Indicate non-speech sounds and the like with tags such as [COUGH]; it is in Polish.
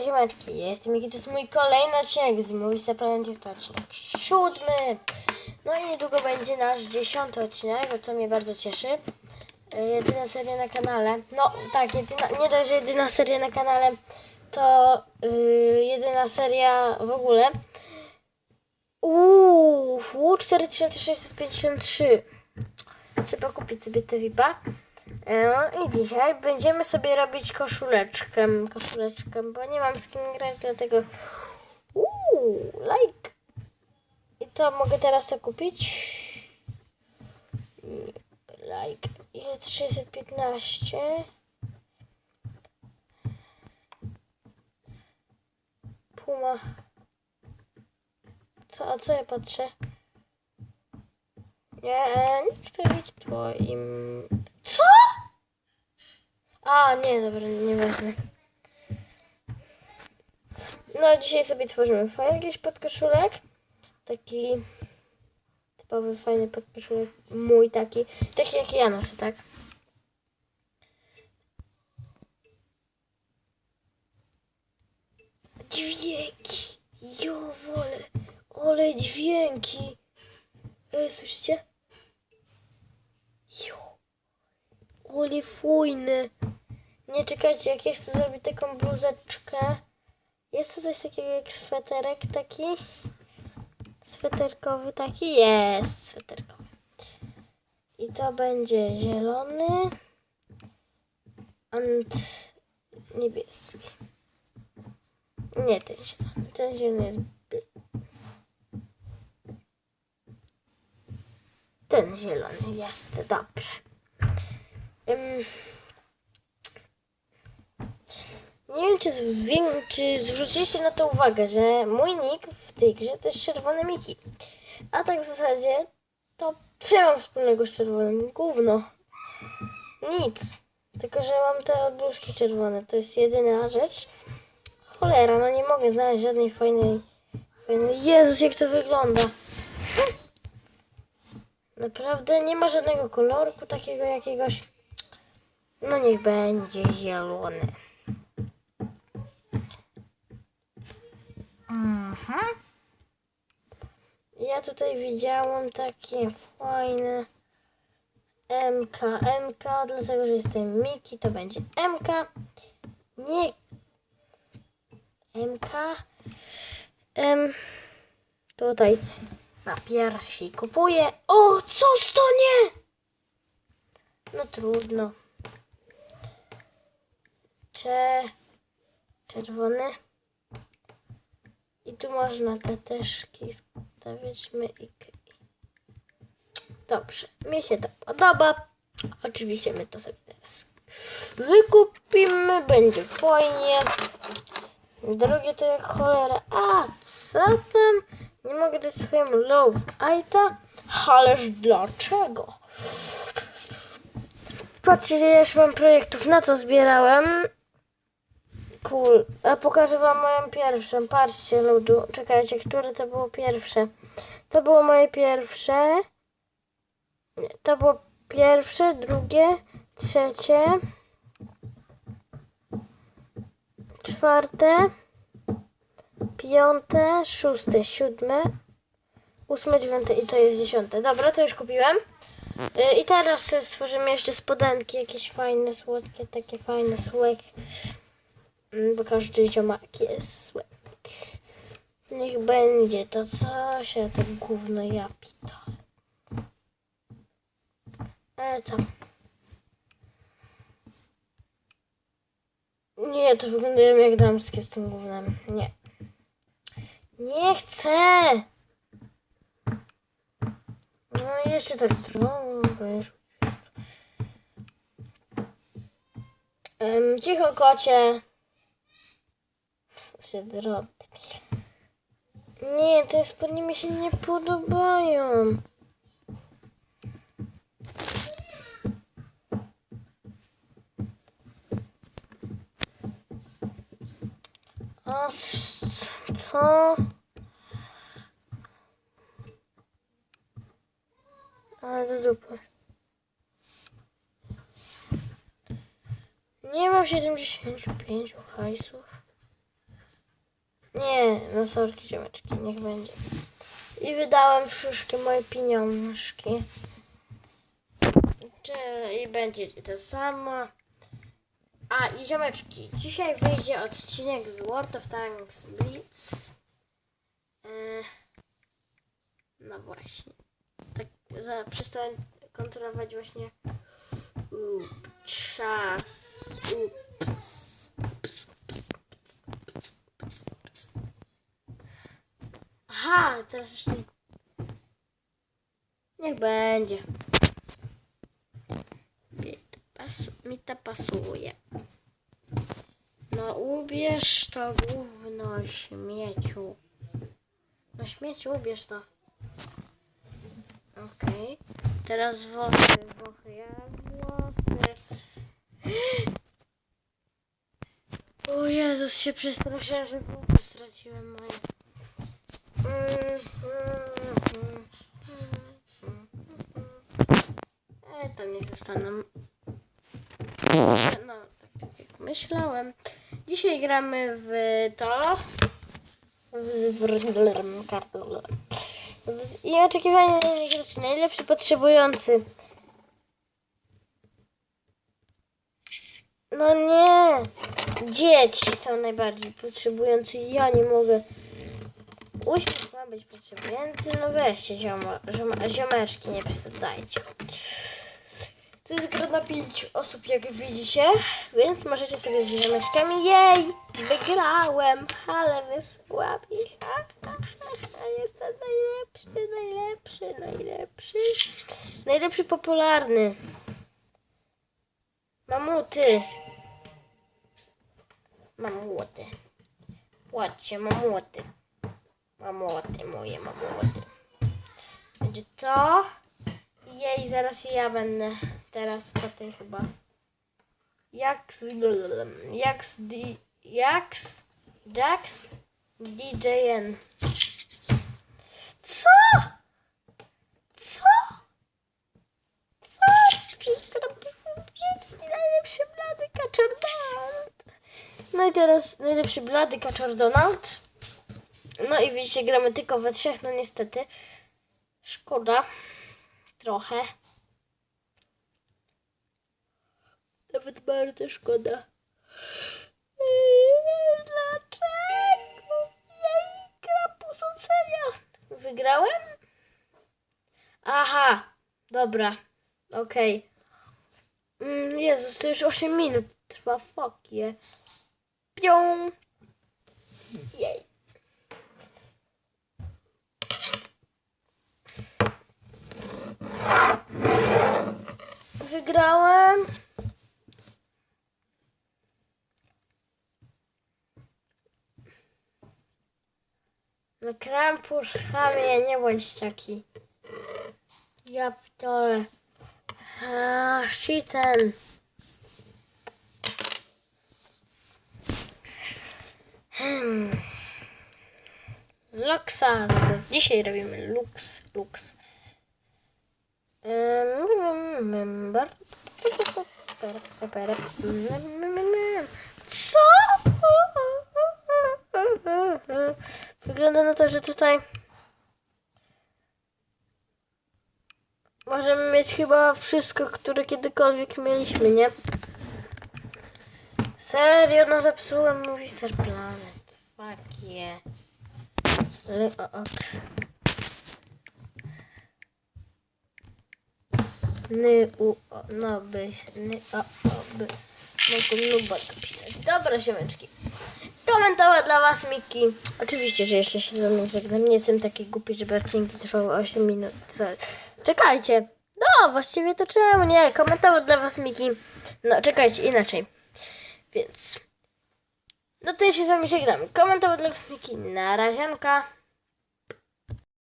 Siemaneczko, ziemeczki. Jestem Miki, to jest mój kolejny odcinek z jest to odcinek siódmy. No i niedługo będzie nasz dziesiąty odcinek, co mnie bardzo cieszy. E, Jedyna seria na kanale. No tak, jedyna, nie dość, że jedyna seria na kanale, to yy, jedyna seria w ogóle. Uuu, 4653. Trzeba kupić sobie te VIPa. No i dzisiaj będziemy sobie robić koszuleczkę, koszuleczkę, bo nie mam z kim grać, dlatego uuu, like. I to mogę teraz to kupić. Like. Ile 615? Puma. Co, a co ja patrzę? Nie, nie chcę być twoim. A, nie, dobra, nieważne. No, dzisiaj sobie tworzymy fajny jakiś podkoszulek. Taki typowy, fajny podkoszulek. Mój taki. Taki jak ja noszę, tak? Dźwięki. Jo, wolę. Ole dźwięki. E, słyszycie? Jo. Ole fajne. Nie czekajcie, jak ja chcę zrobić taką bluzeczkę. Jest to coś takiego jak sweterek taki? Sweterkowy taki? Jest sweterkowy. I to będzie zielony and niebieski. Nie ten zielony. Ten zielony jest Ten zielony jest dobrze. Ym, nie wiem, czy, zwię- czy zwróciliście na to uwagę, że mój nick w tej grze to jest czerwony Miki. A tak w zasadzie to co ja mam wspólnego z czerwonym? Gówno. Nic. Tylko, że mam te odbluski czerwone. To jest jedyna rzecz. Cholera, no nie mogę znaleźć żadnej fajnej... fajnej... Jezus, jak to wygląda. Naprawdę nie ma żadnego kolorku takiego jakiegoś. No niech będzie zielony. Mhm. Ja tutaj widziałam takie fajne MK, MK, dlatego że jestem Miki, to będzie MK. Nie MK. M. Tutaj na piersi kupuję. O, coś to nie! No trudno. Cze... Czerwony. Tu można te teszki stawiać myk. Dobrze, mi się to podoba. Oczywiście my to sobie teraz wykupimy, będzie fajnie. Drogie to jak cholera. A, co tam? Nie mogę dać swojemu love Aita? Ależ dlaczego? Patrzcie, ile już mam projektów, na co zbierałem. Cool. A pokażę wam moją pierwszą. Patrzcie, ludu. Czekajcie, które to było pierwsze? To było moje pierwsze. To było pierwsze, drugie, trzecie, czwarte, piąte, szóste, siódme, ósme, dziewiąte i to jest dziesiąte. Dobra, to już kupiłem. Y, I teraz stworzymy jeszcze spodenki, jakieś fajne, słodkie, takie fajne słek. Mm, Bo każdy ziomak jest słek. Niech będzie to coś, a to gówno ja pito. Ale tam. Nie, to wyglądają jak damskie z tym gównem. Nie. Nie chcę! No jeszcze tak trochę. Em, cicho kocie. Się robi? Nie, te spodnie mi się nie podobają. A co? Ale do dupy. Nie mam 75 hajsów. Nie, no sorki ziomeczki, niech będzie. I wydałem wszystkie moje pieniążki. I będzie to samo. A i ziomeczki, dzisiaj wyjdzie odcinek z World of Tanks Blitz. Yy, no właśnie. Tak za, przestałem kontrolować właśnie up, czas. Ups, ups, ups, ups, ups, ups, ups. Aha, teraz jeszcze nie. Niech będzie. Mi to, pasuje. No ubierz to gówno śmieciu. No śmieciu, ubierz to. Okej. Teraz włosy, włosy, ja włosy. [GASPS] O Jezus, się przestraszyłem, że straciłem moje. Mm, mm, mm, mm, mm. E, tam niech zostaną. No, tak jak myślałem. Dzisiaj gramy w to. W, I oczekiwania na graczy. Najlepszy potrzebujący. No nie! Dzieci są najbardziej potrzebujący. Ja nie mogę. Uśmiech ma być potrzebujący. No weźcie zioma, zioma, ziomeczki, nie przesadzajcie. To jest gra na 5 osób, jak widzicie, więc możecie sobie z ziomeczkami. Jej! Wygrałem! Ale wy słabi! Ha, ha, ha, ha. Jestem najlepszy, najlepszy, najlepszy. Najlepszy popularny. Mamuty. Mamuty. Płacie, mamuty. Mamuty, moje mamuty. Będzie to. Jej, zaraz ja będę. Teraz koty chyba. Jak z... Jak z... Jak z... Jax DJN. Co? Co? Co? Wszystko napisane brzydki, najlepszy blady kaczor Donald. No i teraz najlepszy blady kaczor Donald. No i widzicie, gramy tylko we trzech, no niestety. Szkoda. Trochę. Nawet bardzo szkoda. Dlaczego? Jej, gra posądzenia. Wygrałem? Aha, dobra. Okej. Mm, Jezus, to już 8 minut trwa. Fuck je. Pią. Jej. Wygrałem. No Krampus, chamie, nie bądź taki. Ja pitole. A, ten. Hmm. Luxa, to dzisiaj robimy Lux, Lux. Co? Wygląda na to, że tutaj możemy mieć chyba wszystko, które kiedykolwiek mieliśmy, nie? Serio, no zepsułem Movie Star Planet. Fuck yeah. Ale, o, ok. Ny, u, o, no by, ny, o, o, by. Mogę nuba napisać. Dobra, siemeczki. Komentowa dla was Miki. Oczywiście, że jeszcze się z wami żegnam. Nie jestem taki głupi, żeby odcinki trwały 8 minut. Czekajcie. No, właściwie to czemu nie? Komentowa dla was Miki. No, czekajcie, inaczej. Więc... No to ja się z wami żegnam. Komentowa dla was Miki. Na razianka.